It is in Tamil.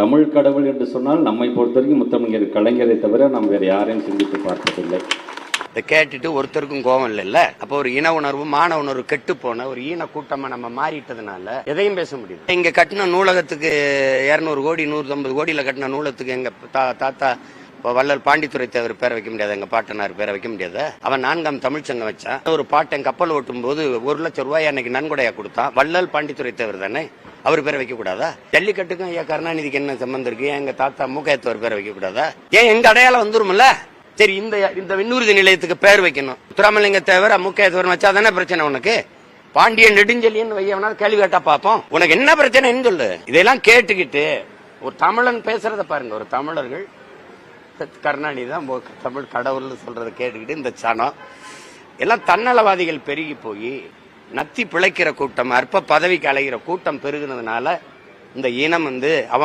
தமிழ் கடவுள் என்று சொன்னால் நம்மை பொறுத்தவரைக்கும் முத்தமிழர் கலைஞரை தவிர நாம் வேறு யாரையும் சிந்தித்து பார்த்ததில்லை இதை கேட்டுட்டு ஒருத்தருக்கும் கோவம் இல்லைல்ல? அப்போ ஒரு இன உணர்வு மான உணர்வு கெட்டு போன ஒரு ஈன கூட்டமா நம்ம மாறிட்டதுனால எதையும் பேச முடியும் இங்க கட்டின நூலகத்துக்கு இருநூறு கோடி நூற்றம்பது கோடியில கட்டின நூலகத்துக்கு எங்க தா- தாத்தா வள்ளல் பாண்டித்துறை தேவர் பேரை வைக்க முடியாது எங்க பாட்டனார் பேரை வைக்க முடியாது? அவன் நான்காம் தமிழ்ச்சங்கம் வச்சான். ஒரு பாட்டன் கப்பல் ஓட்டும் போது ஒரு லட்சம் ரூபாய் அன்னைக்கு நன்கொடையா கொடுத்தான். வள்ளல் பாண்டித்துறை தேவர் தானே? அவர் பேரை வைக்க கூடாதா? ஜல்லிக்கட்டுக்கும் ஐயா கருணாநிதிக்கு என்ன சம்பந்தம் இருக்கு? ஏன் எங்க தாத்தா மூக்கையத்தவர் பேரை வைக்க கூடாதா? ஏன் எங்க அடையாளம் வந்துருமில்ல சரி இந்த இந்த விண்ணூர்தி நிலையத்துக்கு பேர் வைக்கணும். துராமலிங்க தேவர் முக்கியத்துவம் வச்சா தானே பிரச்சனை உனக்கு? பாண்டியன் நெடுஞ்செலியன் வையவனா கேள்வி கேட்டா பாப்போம் உனக்கு என்ன பிரச்சனைன்னு சொல்லு. இதெல்லாம் கேட்டுக்கிட்டு ஒரு தமிழன் பேசுறத பாருங்க. ஒரு தமிழர்கள் கருணாநிதி தான் தமிழ் கடவுள்னு சொல்றதை கேட்டுக்கிட்டு இந்த சனம் எல்லாம் தன்னலவாதிகள் பெருகி போய் நத்தி பிழைக்கிற கூட்டம் அற்ப பதவிக்கு அலைகிற கூட்டம் பெருகினதுனால இந்த இனம் வந்து அவன்